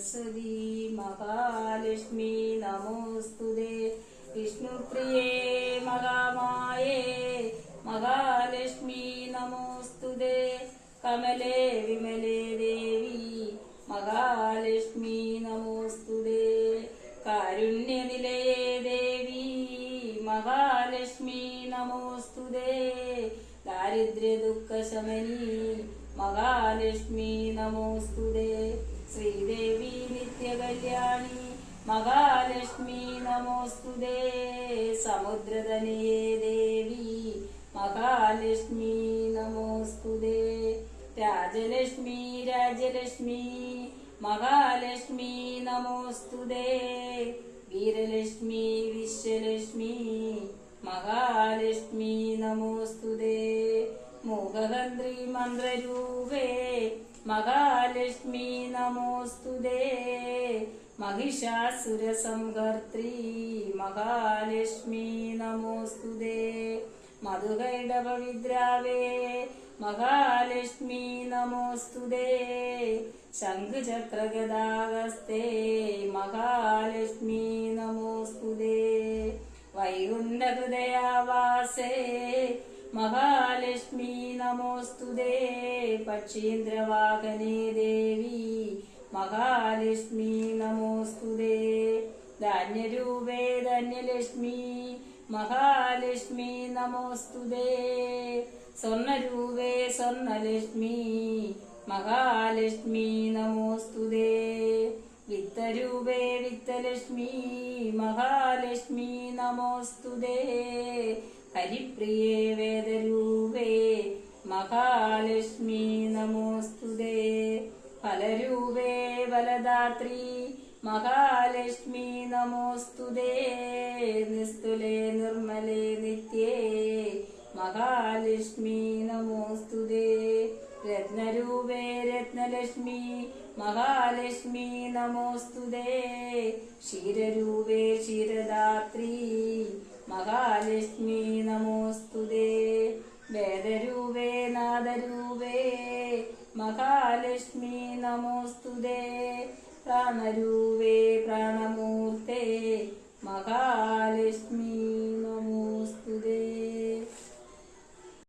സരസ്വതി മഹാലക്ഷ്മി നമോസ്തുതേ വിഷ്ണുപ്രിയേ മഹാമായേ മഹാലക്ഷ്മി നമോസ്തുതേ കമലേ വിമലേ ദേവി മഹാലക്ഷ്മി നമോസ്തുതേ കാരുണ്യനിലയേ ദേവി മഹാലക്ഷ്മി നമോസ്തുതേ ദാരിദ്ര്യ ദുഃഖശമനി മഹാലക്ഷ്മി നമോസ്തുതേ ശ്രീദേവി നിത്യകല്യാണി മഹാലക്ഷ്മി നമോസ്തുതേ സമുദ്രതനയേ ദേവി മഹാലക്ഷ്മി നമോസ്തുതേ രാജലക്ഷ്മി രാജലക്ഷ്മി മഹാലക്ഷ്മി നമോസ്തുതേ വീരലക്ഷ്മി വിശ്വലക്ഷ്മി മഹാലക്ഷ്മി നമോസ്തുതേ മൂകഹന്ത്രി മന്ത്രരൂപേ മഹാലക്ഷ്മി നമോസ്തുതേ മഹിഷാസുരസംഹർത്തി മഹാലക്ഷ്മി നമോസ്തുതേ മധുകൈടപവിദ്രാവേ മഹാലക്ഷ്മി നമോസ്തുതേ ശംഖുചക്രഗദാഹസ്തേ മഹാലക്ഷ്മി നമോസ്തുതേ വൈകുണ്ഠഹൃദയാവാസേ മഹാലക്ഷ്മി നമോസ്തു ദേ പക്ഷീന്ദ്രവാഹനേ ദേവി മഹാലക്ഷ്മി നമോസ്തു ദേ ധാന്യരൂപേ ധന്യലക്ഷ്മി। മഹാലക്ഷ്മി നമോസ്തു ദേ സ്വർണരൂപേ സ്വർണലക്ഷ്മി। മഹാലക്ഷ്മി നമോസ്തു ദേ വിത്തരൂപേ വിത്തലക്ഷ്മി। മഹാലക്ഷ്മി നമോസ്തു ഹരിപ്രിയേ വേദരൂ ഫലരൂപേ ബലദാത്രി മഹാലക്ഷ്മി നമോസ്തുതേ നിസ്തുലേ നിർമ്മലേ നിത്യേ മഹാലക്ഷ്മി നമോസ്തുതേ രത്നരൂപേ രത്നലക്ഷ്മി മഹാലക്ഷ്മി നമോസ്തുതേ ക്ഷീരരൂപേ ക്ഷീരദാത്രി മഹാലക്ഷ്മി മഹാലക്ഷ്മി നമോസ്തുതേ പ്രാണരൂപേ പ്രാണമൂർത്തേ. മഹാലക്ഷ്മി.